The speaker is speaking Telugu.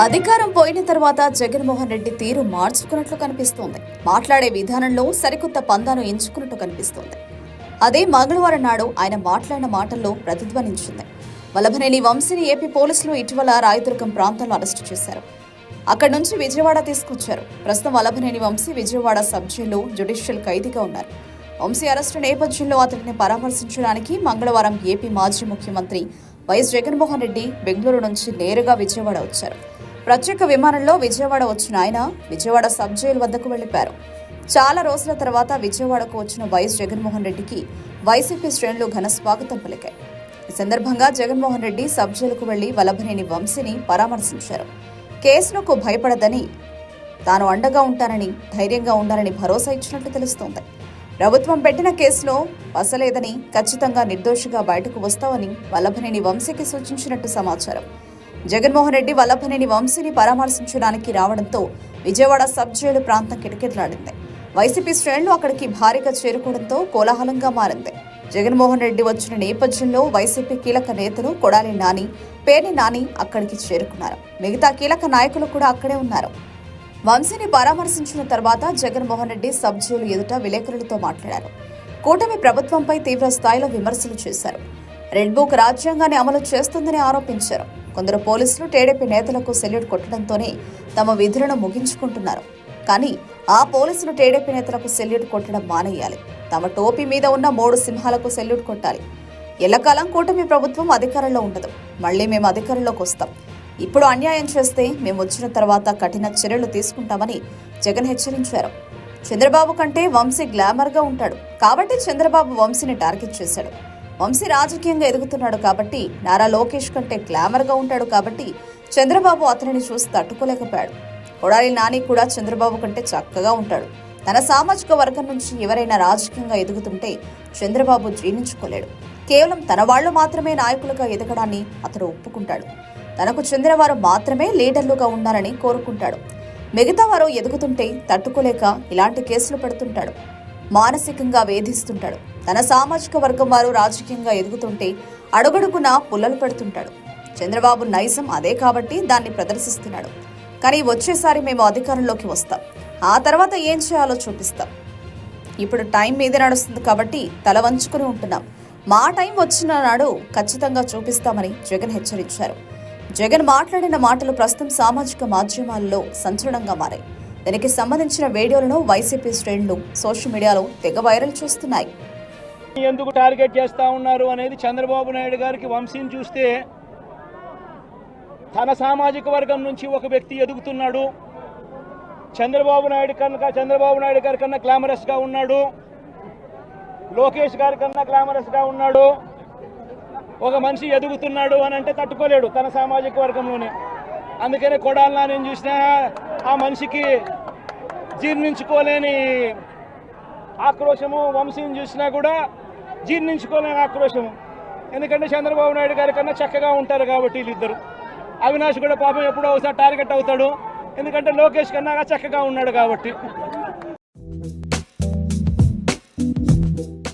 అధికారం పోయిన తర్వాత జగన్మోహన్ రెడ్డి తీరు మార్చుకున్నట్లు కనిపిస్తోంది. మాట్లాడే విధానంలో సరికొత్త పందాను ఎంచుకున్నట్టు కనిపిస్తోంది. అదే మంగళవారం నాడు ఆయన మాట్లాడిన మాటల్లో ప్రతిధ్వనించింది. వల్లభనేని వంశీని ఏపీ పోలీసులు ఇటీవల రాయదుర్గం ప్రాంతంలో అరెస్టు చేశారు. అక్కడి నుంచి విజయవాడ తీసుకొచ్చారు. ప్రస్తుతం వల్లభనేని వంశీ విజయవాడ సబ్ జైల్లో జ్యుడిషియల్ ఖైదీగా ఉన్నారు. వంశీ అరెస్టు నేపథ్యంలో అతడిని పరామర్శించడానికి మంగళవారం ఏపీ మాజీ ముఖ్యమంత్రి వైఎస్ జగన్మోహన్ రెడ్డి బెంగళూరు నుంచి నేరుగా విజయవాడ వచ్చారు. ప్రత్యేక విమానంలో విజయవాడ వచ్చిన ఆయన విజయవాడ సబ్ జైలు వద్దకు వెళ్ళిపారు చాలా రోజుల తర్వాత విజయవాడకు వచ్చిన వైఎస్ జగన్మోహన్ రెడ్డికి వైసీపీ శ్రేణులు ఘన స్వాగతం పలికాయి. ఈ సందర్భంగా జగన్మోహన్ రెడ్డి సబ్ జైలుకు వెళ్ళి వల్లభనేని వంశీని పరామర్శించారు. కేసులకు భయపడదని తాను అండగా ఉంటానని ధైర్యంగా ఉండాలని భరోసా ఇచ్చినట్లు తెలుస్తోంది. ప్రభుత్వం పెట్టిన కేసులో వసలేదని ఖచ్చితంగా నిర్దోషిగా బయటకు వస్తామని వల్లభనేని వంశీకి సూచించినట్టు సమాచారం. జగన్మోహన్ రెడ్డి వల్లభనేని వంశీని పరామర్శించడానికి రావడంతో విజయవాడ సబ్ జైలు ప్రాంతం కిటకిటలాడింది. వైసీపీ శ్రేణులు అక్కడికి భారీగా చేరుకోవడంతో కోలాహలంగా మారింది. జగన్మోహన్ రెడ్డి వచ్చిన నేపథ్యంలో వైసీపీ కీలక నేతలు కొడాలి నాని పేర్ని నాని అక్కడికి చేరుకున్నారు. మిగతా కీలక నాయకులు కూడా అక్కడే ఉన్నారు. వంశీని పరామర్శించిన తర్వాత జగన్మోహన్ రెడ్డి సబ్ జైలు ఎదుట విలేకరులతో మాట్లాడారు. కూటమి ప్రభుత్వంపై తీవ్ర స్థాయిలో విమర్శలు చేశారు. రెడ్ బుక్ రాజ్యాంగాన్ని అమలు చేస్తుందని ఆరోపించారు. కొందరు పోలీసులు టీడీపీ నేతలకు సెల్యూట్ కొట్టడంతోనే తమ విధులను ముగించుకుంటున్నారు. కానీ ఆ పోలీసులు టీడీపీ నేతలకు సెల్యూట్ కొట్టడం మానేయాలి. తమ టోపీ మీద ఉన్న మూడు సింహాలకు సెల్యూట్ కొట్టాలి. ఎల్లకాలం కూటమి ప్రభుత్వం అధికారంలో ఉండదు. మళ్ళీ మేము అధికారంలోకి వస్తాం. ఇప్పుడు అన్యాయం చేస్తే మేము వచ్చిన తర్వాత కఠిన చర్యలు తీసుకుంటామని జగన్ హెచ్చరించారు. చంద్రబాబు కంటే వంశీ గ్లామర్గా ఉంటాడు. కాబట్టి చంద్రబాబు వంశీని టార్గెట్ చేశాడు. వంశీ రాజకీయంగా ఎదుగుతున్నాడు కాబట్టి నారా లోకేష్ కంటే గ్లామర్గా ఉంటాడు కాబట్టి చంద్రబాబు అతనిని చూసి తట్టుకోలేకపోయాడు. కొడాలి నాని కూడా చంద్రబాబు కంటే చక్కగా ఉంటాడు. తన సామాజిక వర్గం నుంచి ఎవరైనా రాజకీయంగా ఎదుగుతుంటే చంద్రబాబు జీర్ణించుకోలేడు. కేవలం తన వాళ్ళు మాత్రమే నాయకులుగా ఎదగడాన్ని అతడు ఒప్పుకుంటాడు. తనకు చెందినవారు మాత్రమే లీడర్లుగా ఉండాలని కోరుకుంటాడు. మిగతా వారు ఎదుగుతుంటే తట్టుకోలేక ఇలాంటి కేసులు పెడుతుంటాడు. మానసికంగా వేధిస్తుంటాడు. తన సామాజిక వర్గం వారు రాజకీయంగా ఎదుగుతుంటే అడుగడుగున పుల్లలు పెడుతుంటాడు. చంద్రబాబు నైజం అదే కాబట్టి దాన్ని ప్రదర్శిస్తున్నాడు. కానీ వచ్చేసారి మేము అధికారంలోకి వస్తాం. ఆ తర్వాత ఏం చేయాలో చూపిస్తాం. ఇప్పుడు టైం మీద నడుస్తుంది కాబట్టి తల వంచుకుని ఉంటున్నాం. మా టైం వచ్చిన నాడు ఖచ్చితంగా చూపిస్తామని జగన్ హెచ్చరించారు. జగన్ మాట్లాడిన మాటలు ప్రస్తుతం సామాజిక మాధ్యమాల్లో సంచలనంగా మారాయి. దీనికి సంబంధించిన వీడియోలను వైసీపీ శ్రేణులు సోషల్ మీడియాలో తెగ వైరల్ చేస్తున్నాయి. ఎందుకు టార్గెట్ చేస్తా ఉన్నారు అనేది చంద్రబాబు నాయుడు గారికి వంశీని చూస్తే తన సామాజిక వర్గం నుంచి ఒక వ్యక్తి ఎదుగుతున్నాడు. చంద్రబాబు నాయుడు కనుక చంద్రబాబు నాయుడు గారి కన్నా గ్లామరస్గా ఉన్నాడు. లోకేష్ గారి కన్నా గ్లామరస్గా ఉన్నాడు. ఒక మనిషి ఎదుగుతున్నాడు అని అంటే తట్టుకోలేడు తన సామాజిక వర్గంలోనే. అందుకనే కొడాలనా నేను చూసినా ఆ మనిషికి జీర్ణించుకోలేని ఆక్రోశము వంశీని చూసినా కూడా జీర్ణించుకోలేని ఆక్రోశము. ఎందుకంటే చంద్రబాబు నాయుడు గారి కన్నా చక్కగా ఉంటారు కాబట్టి వీళ్ళిద్దరు. అవినాష్ కూడా పాపం ఎప్పుడో ఒకసారి టార్గెట్ అవుతాడు. ఎందుకంటే లోకేష్ కన్నా చక్కగా ఉన్నాడు కాబట్టి.